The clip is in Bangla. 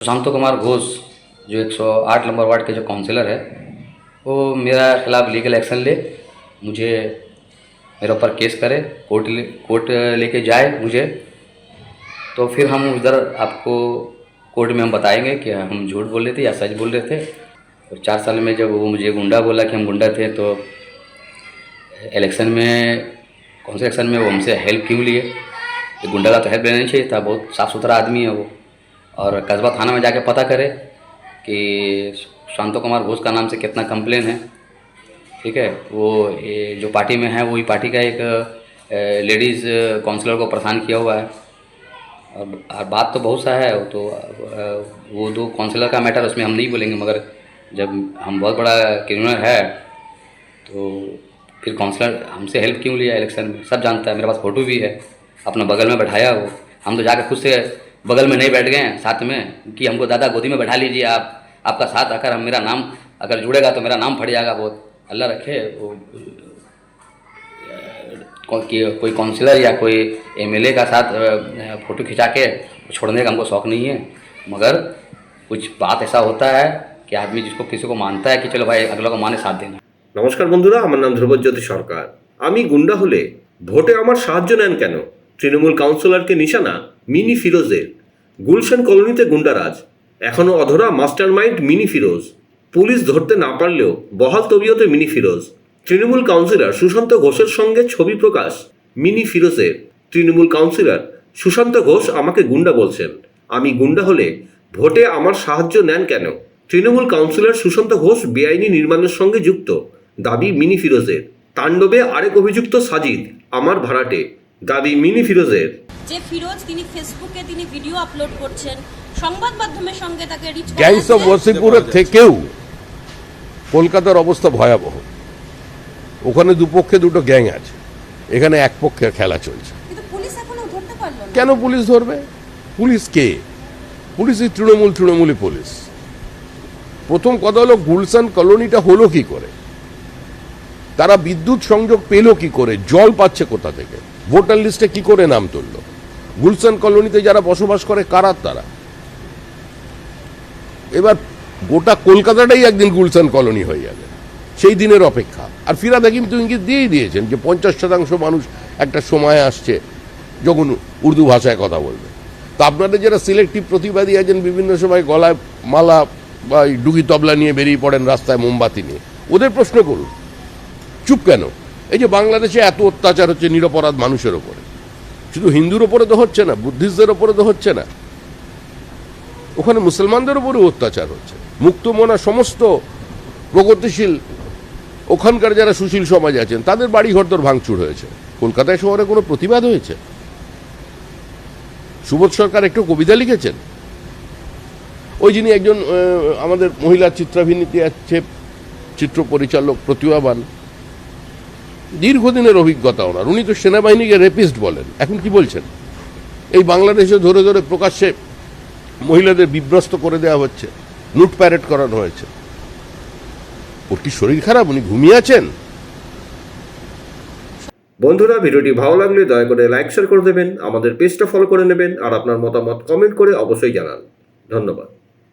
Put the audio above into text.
शांतो कुमार घोष, जो 108 नंबर वार्ड के जो काउंसिलर है, वो मेरा खिलाफ लीगल एक्शन ले, मुझे मेरे ऊपर केस करे कोर्ट ले कोर्ट लेके जाए मुझे। तो फिर हम उधर आपको कोर्ट में हम बताएँगे कि हम झूठ बोल रहे थे या सच बोल रहे थे। और चार साल में जब वो मुझे गुंडा बोला कि हम गुंडा थे तो इलेक्शन में, कौन से इलेक्शन में वो हमसे हेल्प क्यों लिए? गुंडा का तो हेल्प लेना चाहिए था, बहुत साफ़ सुथरा आदमी है वो। और कस्बा थाना में जाके पता करें कि शांतो कुमार घोष का नाम से कितना कंप्लेन है। ठीक है? वो जो पार्टी में है, वही पार्टी का एक लेडीज़ काउंसलर को परेशान किया हुआ है। और बात तो बहुत सा है तो वो दो काउंसलर का मैटर उसमें हम नहीं बोलेंगे, मगर जब हम बहुत बड़ा क्रिमिनल है तो फिर काउंसलर हमसे हेल्प क्यों लिया इलेक्शन में? सब जानता है, मेरे पास फ़ोटो भी है, अपना बगल में बैठाया वो। हम तो जाकर खुद से बगल में नहीं बैठ गए हैं साथ में कि हमको दादा गोदी में बैठा लीजिए आप आपका साथ आकर हम मेरा नाम अगर जुड़ेगा तो मेरा नाम फट जाएगा बहुत अल्लाह रखे वो को- कि कोई काउंसलर या कोई एमएलए का साथ अ, फोटो खिंचा के छोड़ने का हमको शौक नहीं है मगर कुछ बात ऐसा होता है कि आदमी जिसको किसी को मानता है कि चलो भाई अगला को माने साथ देना নমস্কার বন্ধুরা আমার নাম ধ্রুবজ্যোতি সরকার আমি গুন্ডা হলে ভোটে আমার সাহায্য নেন কেন তৃণমূল কাউন্সিলরকে নিশানা মিনি ফিরোজের। গুলশান কলোনিতে গুন্ডারাজ। এখনও অধরা master mind Mini Firoz. Police ধরতে না পারলেও বহাল তবিয়তে মিনি ফিরোজ। তৃণমূল কাউন্সিলর সুশান্ত ঘোষের সঙ্গে ছবি প্রকাশ। মিনি ফিরোজের তৃণমূল কাউন্সিলর, সুশান্ত ঘোষ আমাকে গুন্ডা বলছেন। আমি গুন্ডা হলে ভোটে আমার সাহায্য নেন কেন? তৃণমূল কাউন্সিলর সুশান্ত ঘোষ বেআইনি নির্মাণের সঙ্গে যুক্ত। দাবি মিনি ফিরোজের। তাণ্ডবে আরেক অভিযুক্ত সাজিদ, আমার ভাড়াটে। দাবি মিনি ফিরোজের। যে ফিরোজ তিনি ফেসবুকে তিনি ভিডিও আপলোড করছেন সংবাদ মাধ্যমের সঙ্গে তাকে রিচ গ্যাংস অফ ওয়াসিপুরের থেকেও কলকাতার অবস্থা ভয়াবহ। ওখানে দুপক্ষে দুটো গ্যাং আছে এখানে এক পক্ষের খেলা চলছে। কিন্তু পুলিশ এখনও ধরতে পারল না। কেন পুলিশ ধরবে? পুলিশ কে? পুলিশই তৃণমূল তৃণমূলী পুলিশ। প্রথম কথা হলো গুলশান কলোনিটা হলো কি করে? তারা বিদ্যুৎ সংযোগ পেল কি করে? জল পাচ্ছে কোথা থেকে? ভোটার লিস্টে কি করে নাম তুলল? গুলশান কলোনিতে যারা বসবাস করে, কারা তারা? এবার গোটা কলকাতাটাই একদিন গুলশান কলোনি হয়ে যাবে। সেই দিনের অপেক্ষা। আর ফিরাদা কিন্তু ইঙ্গিত দিয়েই দিয়েছেন যে পঞ্চাশ শতাংশ মানুষ একটা সময় আসছে যখন উর্দু ভাষায় কথা বলবে। তা আপনাদের যারা সিলেক্টিভ প্রতিবাদী আছেন, বিভিন্ন সময় গলায় মালা বা ডুগি তবলা নিয়ে বেরিয়ে পড়েন রাস্তায় মোমবাতি নিয়ে, ওদের প্রশ্ন করুন, চুপ কেন? এই যে বাংলাদেশে এত অত্যাচার হচ্ছে নিরপরাধ মানুষের ওপরে শুধু হিন্দুর ওপরে তো হচ্ছে না, বুদ্ধিস্টদের ওপরে তো হচ্ছে না। ওখানে মুসলমানদের উপরেও অত্যাচার হচ্ছে। মুক্তমনা সমস্ত প্রগতিশীল, ওখানকার যারা সুশীল সমাজ আছেন, তাদের বাড়ি ঘরদর ভাঙচুর হয়েছে। কলকাতায় শহরে কোনো প্রতিবাদ হয়েছে? সুবোধ সরকার একটু কবিতা লিখেছেন? ওই যিনি একজন আমাদের মহিলা চিত্রাভিনীতি আছে, চিত্র পরিচালক প্রতিভাবান দীর্ঘদিনের অভিজ্ঞতা ওনার। উনি তো সেনাবাহিনীকে রেপিস্ট বলেন। এখন কি বলছেন? এই বাংলাদেশে ধরে ধরে প্রকাশ্যে মহিলাদের বিভ্রস্ত করে দেওয়া হচ্ছে, লুট প্যারেড করানো হয়েছে। ওর কি শরীর খারাপ? উনি ঘুমিয়ে আছেন? বন্ধুরা, ভিডিওটি ভালো লাগলে দয়া করে লাইক শেয়ার করে দেবেন, আমাদের পেজটা ফলো করে নেবেন, আর আপনার মতামত কমেন্ট করে অবশ্যই জানান। ধন্যবাদ।